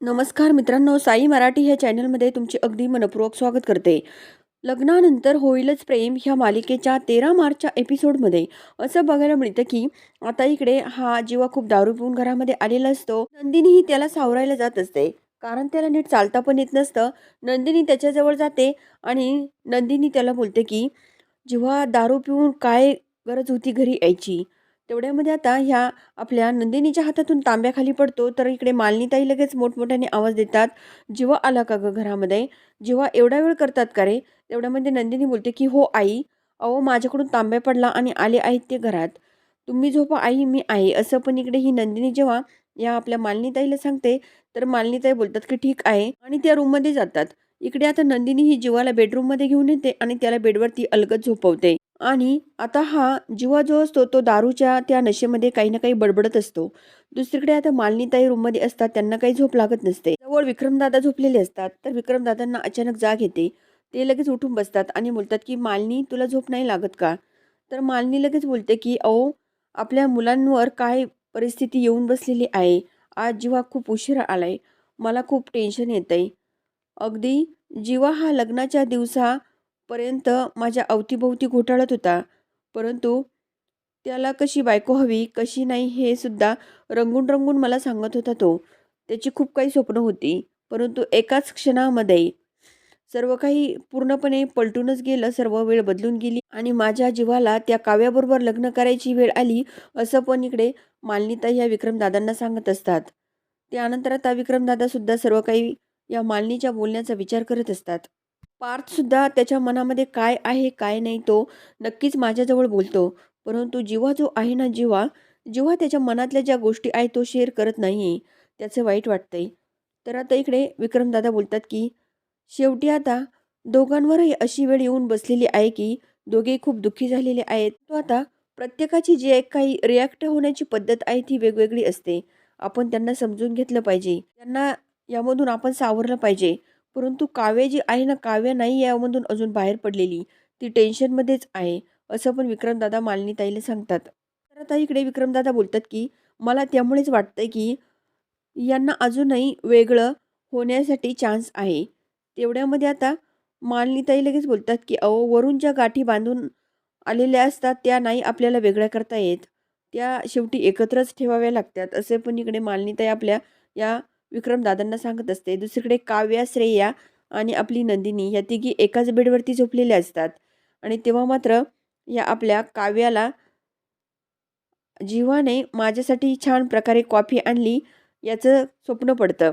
नमस्कार मित्रांनो साई मराठी ह्या चॅनलमध्ये तुमचे अगदी मनपूर्वक स्वागत करते. लग्नानंतर होईलच प्रेम ह्या मालिकेच्या तेरा मार्चच्या एपिसोडमध्ये. असं बघायला मिळतं की आता इकडे हा जीवा खूप दारू पिऊन घरामध्ये आलेला असतो. नंदिनीही त्याला सावरायला जात असते. कारण त्याला नीट चालता पण येत नसतं. नंदिनी त्याच्याजवळ जाते आणि नंदिनी त्याला बोलते की जेव्हा दारू पिऊन काय गरज होती घरी यायची? तेवढ्यामध्ये आता ह्या आपल्या नंदिनीच्या हातातून तांब्या खाली पडतो तर इकडे मालिनीताई लगेच मोठमोठ्याने आवाज देतात जेव्हा आला का ग घरामध्ये? जेव्हा एवढा वेळ करतात का रे? तेवढ्यामध्ये नंदिनी बोलते की हो आई अहो माझ्याकडून तांब्या पडला आणि आले आहेत ते घरात. तुम्ही झोपा आई मी आहे. असं पण इकडे ही नंदिनी जेव्हा या आपल्या मालिनीताईला सांगते तर मालिनीताई बोलतात की ठीक आहे. आणि त्या रूममध्ये जातात. इकडे आता नंदिनी ही जीवाला बेडरूममध्ये घेऊन येते आणि त्याला बेडवरती अलगद झोपवते. आणि आता हा जीवा जो असतो तो दारूच्या त्या नशेमध्ये काही ना काही बडबडत असतो. दुसरीकडे आता मालनीताई रूममध्ये असतात त्यांना काही झोप लागत नसते. जवळ विक्रमदादा झोपलेले असतात तर विक्रमदादांना अचानक जाग येते. ते लगेच उठून बसतात आणि बोलतात की मालिनी तुला झोप नाही लागत का? तर मालिनी लगेच बोलते की अहो आपल्या मुलांवर काय परिस्थिती येऊन बसलेली आहे? आज जीवा खूप उशिरा आलाय. मला खूप टेन्शन येत आहे अगदी जीवा हा लग्नाच्या दिवसा पर्यंत माझ्या अवतीभोवती घोटाळत होता. परंतु त्याला कशी बायको हवी कशी नाही हे सुद्धा रंगून रंगून मला सांगत होता तो. त्याची खूप काही स्वप्न होती परंतु एकाच क्षणामध्ये सर्व काही पूर्णपणे पलटूनच गेलं सर्व वेळ बदलून गेली आणि माझ्या जीवाला त्या काव्याबरोबर लग्न करायची वेळ आली असं पण इकडे मालनीता या विक्रमदादांना सांगत असतात. त्यानंतर आता विक्रमदादासुद्धा सर्व काही या मालनीच्या बोलण्याचा विचार करत असतात. पार्थसुद्धा त्याच्या मनामध्ये काय आहे काय नाही तो नक्कीच माझ्याजवळ बोलतो. परंतु जीवा जो आहे ना जीवा जेव्हा त्याच्या मनातल्या ज्या गोष्टी आहे तो शेअर करत नाही त्याचं वाईट वाटतंय. तर आता इकडे विक्रमदादा बोलतात की शेवटी आता दोघांवरही अशी वेळ येऊन बसलेली आहे की दोघे खूप दुःखी झालेले आहेत. तो आता प्रत्येकाची जी एक काही रिॲक्ट होण्याची पद्धत आहे ती वेगवेगळी असते. आपण त्यांना समजून घेतलं पाहिजे. त्यांना यामधून आपण सावरलं पाहिजे. परंतु काव्य जी आहे ना काव्य नाही यामधून अजून बाहेर पडलेली ती टेन्शनमध्येच आहे असं पण विक्रमदादा मालिनीताईला सांगतात. तर आता इकडे विक्रमदादा बोलतात की मला त्यामुळेच वाटतंय की यांना अजूनही वेगळं होण्यासाठी चान्स आहे. तेवढ्यामध्ये आता मालिनीताई लगेच बोलतात की अहो वरून ज्या गाठी बांधून आलेल्या असतात त्या नाही आपल्याला वेगळ्या करता येत. त्या शेवटी एकत्रच ठेवाव्या लागतात. असे पण इकडे मालिनीताई आपल्या या विक्रमदादांना सांगत असते दुसरीकडे काव्या श्रेया आणि आपली नंदिनी या तिघी एकाच बेडवरती झोपलेल्या असतात. आणि तेव्हा मात्र या आपल्या काव्याला जीवाने माझ्यासाठी छान प्रकारे कॉफी आणली याचं स्वप्न पडतं.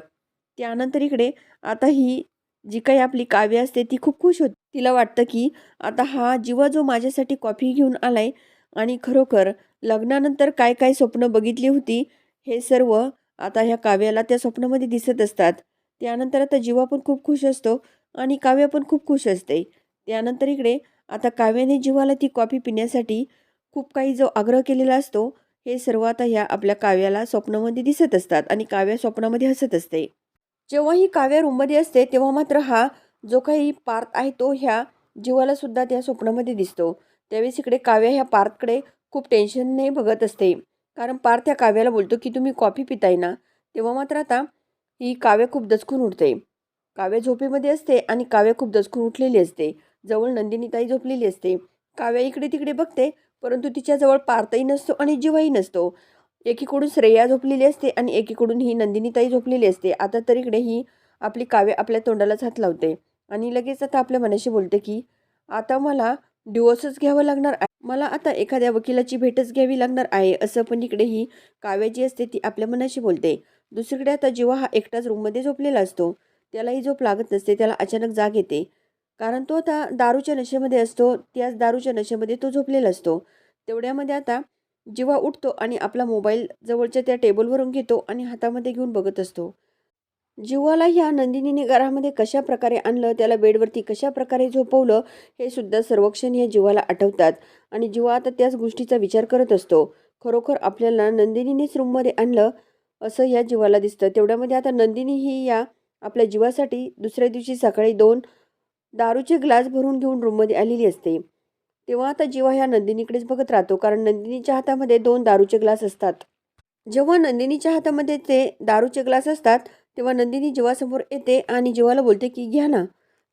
त्यानंतर इकडे आता ही जी काही आपली काव्य असते ती खूप खुश होती. तिला वाटतं की आता हा जीवा जो माझ्यासाठी कॉफी घेऊन आलाय आणि खरोखर लग्नानंतर काय काय स्वप्न बघितली होती हे सर्व आता ह्या काव्याला त्या स्वप्नामध्ये दिसत असतात. त्यानंतर आता जीवा पण खूप खुश असतो आणि काव्य पण खूप खुश असते. त्यानंतर इकडे आता काव्याने जीवाला ती कॉफी पिण्यासाठी खूप काही जो आग्रह केलेला असतो हे सर्व आता ह्या आपल्या काव्याला स्वप्नामध्ये दिसत असतात आणि काव्य स्वप्नामध्ये हसत असते. जेव्हा ही काव्या रूममध्ये असते तेव्हा मात्र हा जो काही पार्थ आहे तो ह्या जीवाला सुद्धा त्या स्वप्नामध्ये दिसतो. त्यावेळेस इकडे काव्या ह्या पार्थकडे खूप टेन्शनने बघत असते. कारण पार्थ या काव्याला बोलतो की तुम्ही कॉफी पिताय ना? तेव्हा मात्र आता ही काव्य खूप दचकून उठते. काव्य झोपेमध्ये असते आणि काव्य खूप दचकून उठलेली असते. जवळ नंदिनीताई झोपलेली असते. काव्या इकडे तिकडे बघते परंतु तिच्याजवळ पार्थही नसतो आणि जीवाही नसतो. एकीकडून श्रेया झोपलेली असते आणि एकीकडून ही नंदिनीताई झोपलेली असते. आता तर इकडे ही आपली काव्य आपल्या तोंडालाच हात लावते. आणि लगेच आता आपल्या मनाशी बोलते की आता मला डिवोर्सच घ्यावं लागणार मला आता एखाद्या वकिलाची भेटच घ्यावी लागणार आहे असं पण इकडे ही काव्या जी असते ती आपल्या मनाशी बोलते. दुसरीकडे आता जेव्हा हा एकटाच रूममध्ये झोपलेला असतो त्यालाही झोप लागत नसते त्याला अचानक जाग येते. कारण तो आता दारूच्या नशेमध्ये असतो त्याच दारूच्या नशेमध्ये तो झोपलेला असतो. तेवढ्यामध्ये आता जेव्हा उठतो आणि आपला मोबाईल जवळच्या त्या टेबलवरून घेतो आणि हातामध्ये घेऊन बघत असतो. जीवाला ह्या नंदिनीने घरामध्ये कशा प्रकारे आणलं त्याला बेडवरती कशा प्रकारे झोपवलं हे सुद्धा सर्वक्षण या जीवाला आठवतात. आणि जीवा आता त्याच गोष्टीचा विचार करत असतो. खरोखर आपल्याला नंदिनीनेच रूममध्ये आणलं असं या जीवाला दिसतं. तेवढ्यामध्ये आता नंदिनी ही या आपल्या जीवासाठी दुसऱ्या दिवशी सकाळी दोन दारूचे ग्लास भरून घेऊन रूममध्ये आलेली असते. तेव्हा आता जीवा ह्या नंदिनीकडेच बघत राहतो कारण नंदिनीच्या हातामध्ये दोन दारूचे ग्लास असतात. जेव्हा नंदिनीच्या हातामध्ये ते दारूचे ग्लास असतात तेव्हा नंदिनी जीवासमोर येते आणि जीवाला बोलते की घ्या ना.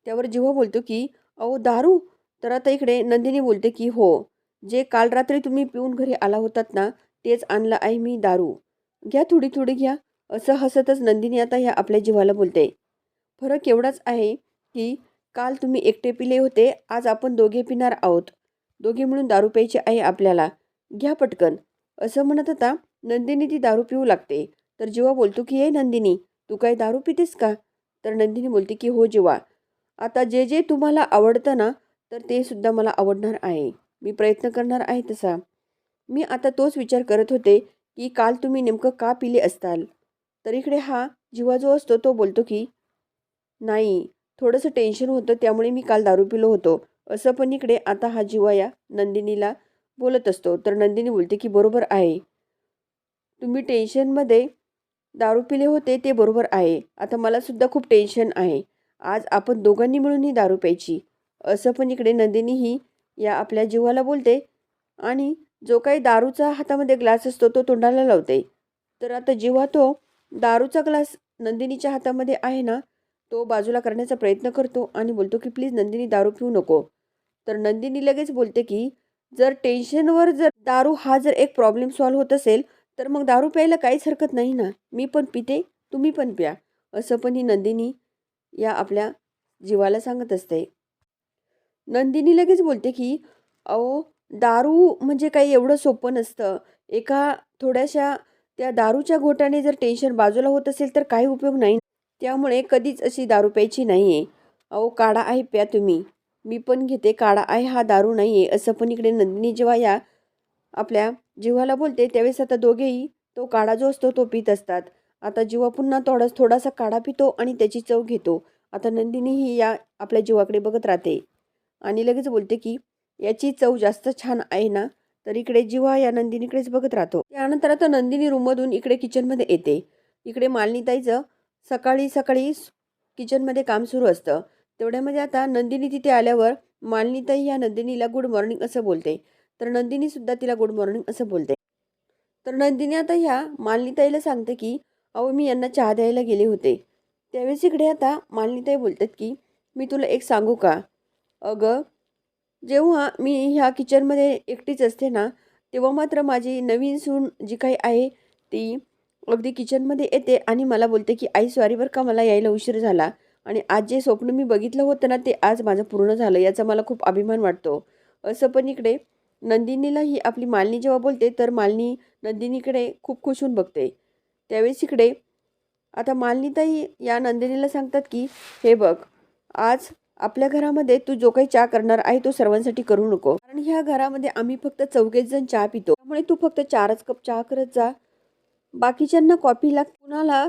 त्यावर जीवा बोलतो की अहो दारू? तर आता इकडे नंदिनी बोलते की हो जे काल रात्री तुम्ही पिऊन घरी आला होतात ना तेच आणलं आहे मी दारू. घ्या थोडी थोडी घ्या. असं हसतच नंदिनी आता ह्या आपल्या जीवाला बोलते. फरक एवढाच आहे की काल तुम्ही एकटे पिले होते आज आपण दोघे पिणार आहोत. दोघे मिळून दारू प्यायची आहे आपल्याला. घ्या पटकन. असं म्हणत होता नंदिनी ती दारू पिऊ लागते. तर जीवा बोलतो की हे नंदिनी तू काही दारू पितेस का? तर नंदिनी बोलते की हो जेव्हा आता जे जे तुम्हाला आवडतं ना तर ते सुद्धा मला आवडणार आहे. मी प्रयत्न करणार आहे तसा. मी आता तोच विचार करत होते की काल तुम्ही नेमकं का पिले असताल? तर इकडे हा जीवा जो असतो तो बोलतो की नाही थोडंसं टेन्शन होतं त्यामुळे मी काल दारू पिलो होतो. असं पण इकडे आता हा जीवा या नंदिनीला बोलत असतो. तर नंदिनी बोलते की बरोबर आहे. तुम्ही टेन्शनमध्ये दारू पिले होते ते बरोबर आहे. आता मलासुद्धा खूप टेन्शन आहे. आज आपण दोघांनी मिळून ही दारू प्यायची. असं पण इकडे नंदिनीही या आपल्या जीवाला बोलते आणि जो काही दारूचा हातामध्ये ग्लास असतो तो तोंडाला लावते. तर आता जेव्हा तो दारूचा ग्लास नंदिनीच्या हातामध्ये आहे ना तो बाजूला करण्याचा प्रयत्न करतो आणि बोलतो की प्लीज नंदिनी दारू पिऊ नको. तर नंदिनी लगेच बोलते की जर टेन्शनवर जर दारू हा जर एक प्रॉब्लेम सॉल्व्ह होत असेल तर मग दारू प्यायला काहीच हरकत नाही ना. मी पण पिते तुम्ही पण प्या असं पण ही नंदिनी या आपल्या जीवाला सांगत असते. नंदिनी लगेच बोलते की अहो दारू म्हणजे काही एवढं सोपं नसतं. एका थोड्याशा त्या दारूच्या घोटाने जर टेन्शन बाजूला होत असेल तर काही उपयोग नाही. त्यामुळे कधीच अशी दारू प्यायची नाही आहे अहो काढा आहे प्या तुम्ही. मी पण घेते काढा आहे हा दारू नाही आहे असं पण इकडे नंदिनी जेव्हा या आपल्या जीवाला बोलते त्यावेळेस आता दोघेही तो काढा जो असतो तो पित असतात. आता जीवा पुन्हा थोडा थोडासा काढा पितो आणि त्याची चव घेतो. आता नंदिनी ही या आपल्या जीवाकडे बघत राहते आणि लगेच बोलते की याची चव जास्त छान आहे ना तर इकडे जीवा या नंदिनीकडेच बघत राहतो. त्यानंतर आता नंदिनी रूममधून इकडे किचनमध्ये येते. इकडे मालनीताईचं सकाळी सकाळी किचनमध्ये काम सुरू असतं. तेवढ्यामध्ये आता नंदिनी तिथे आल्यावर मालनीताई या नंदिनीला गुड मॉर्निंग असं बोलते. तर नंदिनी सुद्धा तिला गुड मॉर्निंग असं बोलते. तर नंदिनी आता ह्या मालनीताईला सांगते की अहो मी यांना चहा द्यायला गेले होते. त्यावेळेस इकडे आता मालनीताई बोलतात की मी तुला एक सांगू का? अगं जेव्हा मी ह्या किचनमध्ये एकटीच असते ना तेव्हा मात्र माझी नवीन सून जी काही आहे ती अगदी किचनमध्ये येते आणि मला बोलते की आई सॉरी बरं का मला यायला उशीर झाला आणि आज जे स्वप्न मी बघितलं होतं ना ते आज माझं पूर्ण झालं याचा मला खूप अभिमान वाटतो. असं पण इकडे नंदिनीला ही आपली मालनी जेव्हा बोलते तर मालनी नंदिनीकडे खूप खुश होऊन बघते. त्यावेळेस इकडे आता मालनीताई या नंदिनीला सांगतात की हे बघ आज आपल्या घरामध्ये तू जो काही चहा करणार आहे तो सर्वांसाठी करू नको. कारण ह्या घरामध्ये आम्ही फक्त चौघेच जण चहा पितो. त्यामुळे तू फक्त चारच कप चहा करत जा. बाकीच्यांना कॉफी लाग कुणाला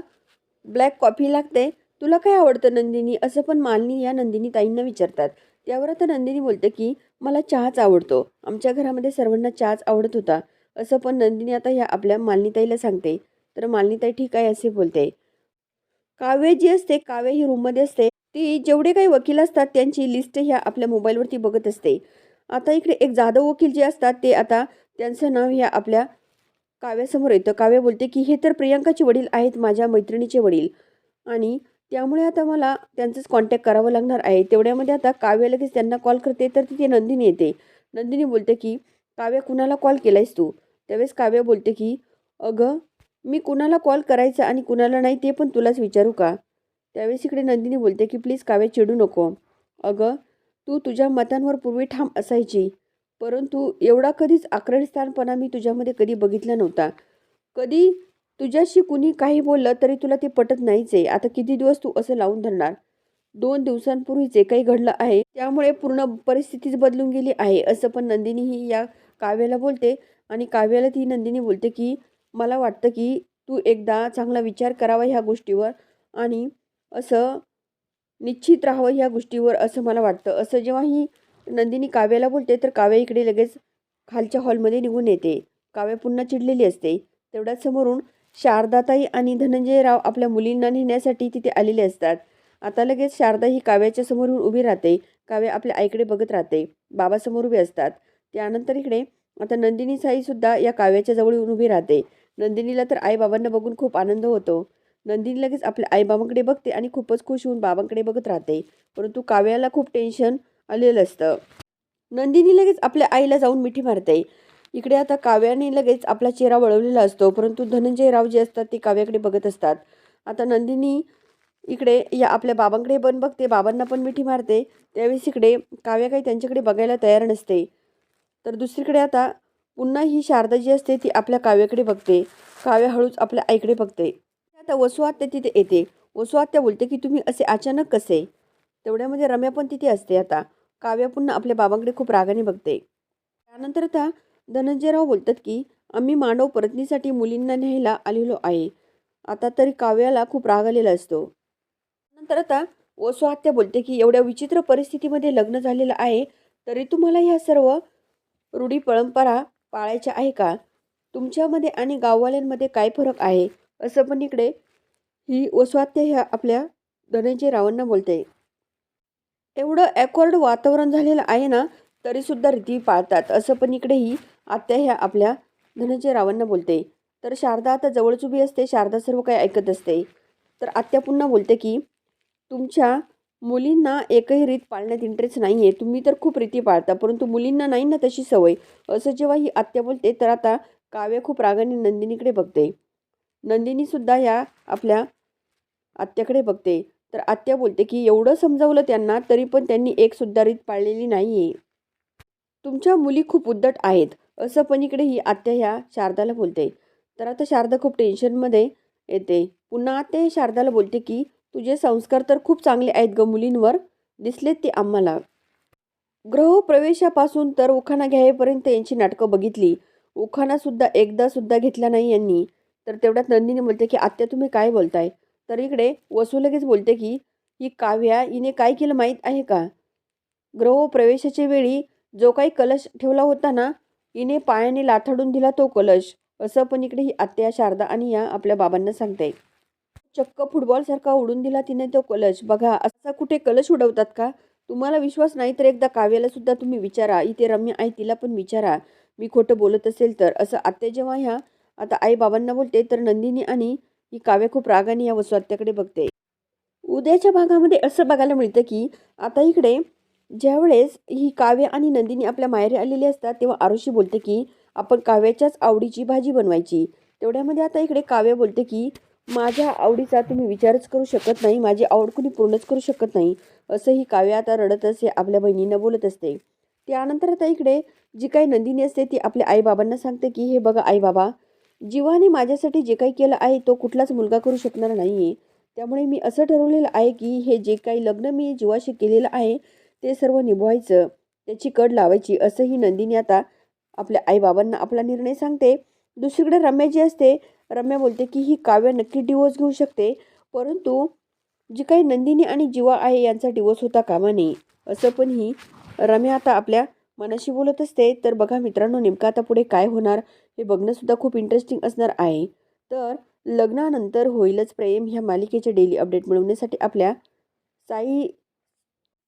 ब्लॅक कॉफी लागते? तुला काय आवडतं नंदिनी? असं पण मालनी या नंदिनी ताईंना विचारतात. त्यावर आता नंदिनी बोलते की मला चहाच आवडतो. आमच्या घरामध्ये सर्वांना चहाच आवडत होता. असं पण नंदिनी आता ह्या आपल्या मालनीताईला सांगते. तर मालनीताई ठीक आहे असे बोलते. काव्य जी असते काव्य ही रूममध्ये असते. ती जेवढे काही वकील असतात त्यांची लिस्ट ह्या आपल्या मोबाईलवरती बघत असते. आता इकडे एक जाधव वकील जे असतात ते आता त्यांचं नाव ह्या आपल्या काव्यासमोर येतं. काव्य बोलते की हे तर प्रियांकाचे वडील आहेत माझ्या मैत्रिणीचे वडील. आणि त्यामुळे आता मला त्यांचंच कॉन्टॅक्ट करावं लागणार आहे. तेवढ्यामध्ये आता काव्या लगेच त्यांना कॉल करते. तर तिथे नंदिनी येते. नंदिनी बोलते की काव्य कुणाला कॉल केला आहेस तू? त्यावेळेस काव्य बोलते की अगं मी कुणाला कॉल करायचा आणि कुणाला नाही ते पण तुलाच विचारू का? त्यावेळेस इकडे नंदिनी बोलते की प्लीज काव्या चिडू नको. अगं तू तुझ्या मतांवर पूर्वी ठाम असायची. परंतु एवढा कधीच आक्रळस्थानपणा मी तुझ्यामध्ये कधी बघितला नव्हता. कधी तुझ्याशी कुणी काही बोललं तरी तुला ते पटत नाहीच आहे. आता किती दिवस तू असं लावून धरणार? दोन दिवसांपूर्वी जे काही घडलं आहे त्यामुळे पूर्ण परिस्थितीच बदलून गेली आहे असं पण नंदिनी ही या काव्याला बोलते. आणि काव्याला ती नंदिनी बोलते की मला वाटतं की तू एकदा चांगला विचार करावा ह्या गोष्टीवर आणि असं निश्चित राहावं ह्या गोष्टीवर असं मला वाटतं. असं जेव्हा ही नंदिनी काव्याला बोलते तर काव्या इकडे लगेच खालच्या हॉलमध्ये निघून येते. काव्या पुन्हा चिडलेली असते. तेवढ्याच समोरून शारदाताई आणि धनंजयराव आपल्या मुलींना नेण्यासाठी तिथे आलेले असतात. आता लगेच शारदा ही काव्याच्या समोरून उभी राहते. काव्या आपल्या आईकडे बघत राहते. बाबासमोर उभे असतात. त्यानंतर इकडे आता नंदिनी साईसुद्धा या काव्याच्या जवळ येऊन उभी राहते. नंदिनीला तर आईबाबांना बघून खूप आनंद होतो. नंदिनी लगेच आपल्या आईबाबांकडे बघते आणि खूपच खुश होऊन बाबांकडे बघत राहते. परंतु काव्याला खूप टेन्शन आलेलं असतं. नंदिनी लगेच आपल्या आईला जाऊन मिठी मारते. इकडे आता काव्याने लगेच आपला चेहरा वळवलेला असतो परंतु धनंजय राव जे असतात ते काव्याकडे बघत असतात. आता नंदिनी इकडे या आपल्या बाबांकडे पण बघते बाबांना पण मिठी मारते. त्यावेळेस इकडे काव्या काही त्यांच्याकडे बघायला तयार नसते. तर दुसरीकडे आता पुन्हा ही शारदा जी असते ती आपल्या काव्याकडे बघते. काव्या हळूच आपल्या आईकडे बघते. आता वसू तिथे येते. वसू त्या बोलते की तुम्ही असे अचानक कसे? तेवढ्यामध्ये रम्या पण तिथे असते आता. काव्या पुन्हा आपल्या बाबांकडे खूप रागाने बघते. त्यानंतर आता धनंजयराव बोलतात की आम्ही मानव परतनीसाठी मुलींना न्यायला आलेलो आहे. आता तरी काव्याला खूप राग आलेला असतो. नंतर आता वसू आत्या बोलते की एवढ्या विचित्र परिस्थितीमध्ये लग्न झालेलं आहे तरी तुम्हाला ह्या सर्व रूढी परंपरा पाळायच्या आहे का? तुमच्यामध्ये आणि गाववाल्यांमध्ये काय फरक आहे? असं पण इकडे ही वसवात्य ह्या आपल्या धनंजय रावांना बोलते. एवढं ॲकवर्ड वातावरण झालेलं आहे ना तरीसुद्धा रीती पाळतात. असं पण इकडे ही आत्या ह्या आपल्या धनंजय रावांना बोलते. तर शारदा आता जवळच उभी असते. शारदा सर्व काही ऐकत असते. तर आत्या पुन्हा बोलते की तुमच्या मुलींना एकही रीत पाळण्यात इंटरेस्ट नाही आहे तुम्ही तर खूप रीती पाळता परंतु मुलींना नाही ना तशी सवय. असं जेव्हा ही आत्या बोलते तर आता काव्य खूप रागाने नंदिनीकडे बघते. नंदिनीसुद्धा या आपल्या आत्याकडे बघते. तर आत्या बोलते की एवढं समजावलं त्यांना तरी पण त्यांनी एकसुद्धा रीत पाळलेली नाही आहे तुमच्या मुली खूप उद्धट आहेत. असं पण इकडे ही आत्या ह्या शारदाला बोलते. तर आता शारदा खूप टेन्शनमध्ये येते. पुन्हा आत्या शारदाला बोलते की तुझे संस्कार तर खूप चांगले आहेत ग मुलींवर. दिसलेत ते आम्हाला. ग्रहप्रवेशापासून तर उखाणा घ्यायपर्यंत यांची नाटकं बघितली. उखाणासुद्धा एकदासुद्धा घेतला नाही यांनी. तर तेवढ्यात नंदिनी बोलते की आत्या तुम्ही काय बोलताय? तर इकडे वसू लगेच बोलते की ही काव्या हिने काय केलं माहीत आहे का? ग्रहप्रवेशाच्या वेळी जो काही कलश ठेवला होता ना हिने पायाने लाथाडून दिला तो कलश. असं पण इकडे ही आत्या शारदा आणि या आपल्या बाबांना सांगते. चक्क फुटबॉलसारखा उडून दिला तिने तो कलश. बघा असा कुठे कलश उडवतात का? तुम्हाला विश्वास नाही तर एकदा काव्याला सुद्धा तुम्ही विचारा. इथे रम्य आई तिला पण विचारा. मी खोटं बोलत असेल तर. असं आत्या जेव्हा ह्या आता आई बाबांना बोलते तर नंदिनी आणि ही काव्य खूप रागाने या वसू आत्याकडे बघते. उद्याच्या भागामध्ये असं बघायला मिळतं की आता इकडे ज्यावेळेस ही काव्य आणि नंदिनी आपल्या माहेरी आलेली असतात तेव्हा आरुषी बोलते की आपण काव्याच्याच आवडीची भाजी बनवायची. तेवढ्यामध्ये आता इकडे काव्य बोलते की माझ्या आवडीचा तुम्ही विचारच करू शकत नाही माझी आवड कुणी पूर्णच करू शकत नाही. असं ही काव्य आता रडत असे आपल्या बहिणींना बोलत असते. त्यानंतर आता इकडे जी काही नंदिनी असते ती आपल्या आईबाबांना सांगते की हे बघा आई बाबा जीवाने माझ्यासाठी जे काही केलं आहे तो कुठलाच मुलगा करू शकणार नाही आहे त्यामुळे मी असं ठरवलेलं आहे की हे जे काही लग्न मी जीवाशी केलेलं आहे ते सर्व निभवायचं त्याची कड लावायची असंही नंदिनी आता आपल्या आईबाबांना आपला निर्णय सांगते. दुसरीकडे रम्या जी असते रम्या बोलते की ही काव्य नक्की डिवोर्स घेऊ शकते परंतु जी काही नंदिनी आणि जीवा आहे यांचा डिवोर्स होता कामा नये असं पण ही रम्या आता आपल्या मनाशी बोलत असते. तर बघा मित्रांनो नेमकं आता पुढे काय होणार हे बघणंसुद्धा खूप इंटरेस्टिंग असणार आहे. तर लग्नानंतर होईलच प्रेम ह्या मालिकेचे डेली अपडेट मिळवण्यासाठी आपल्या साई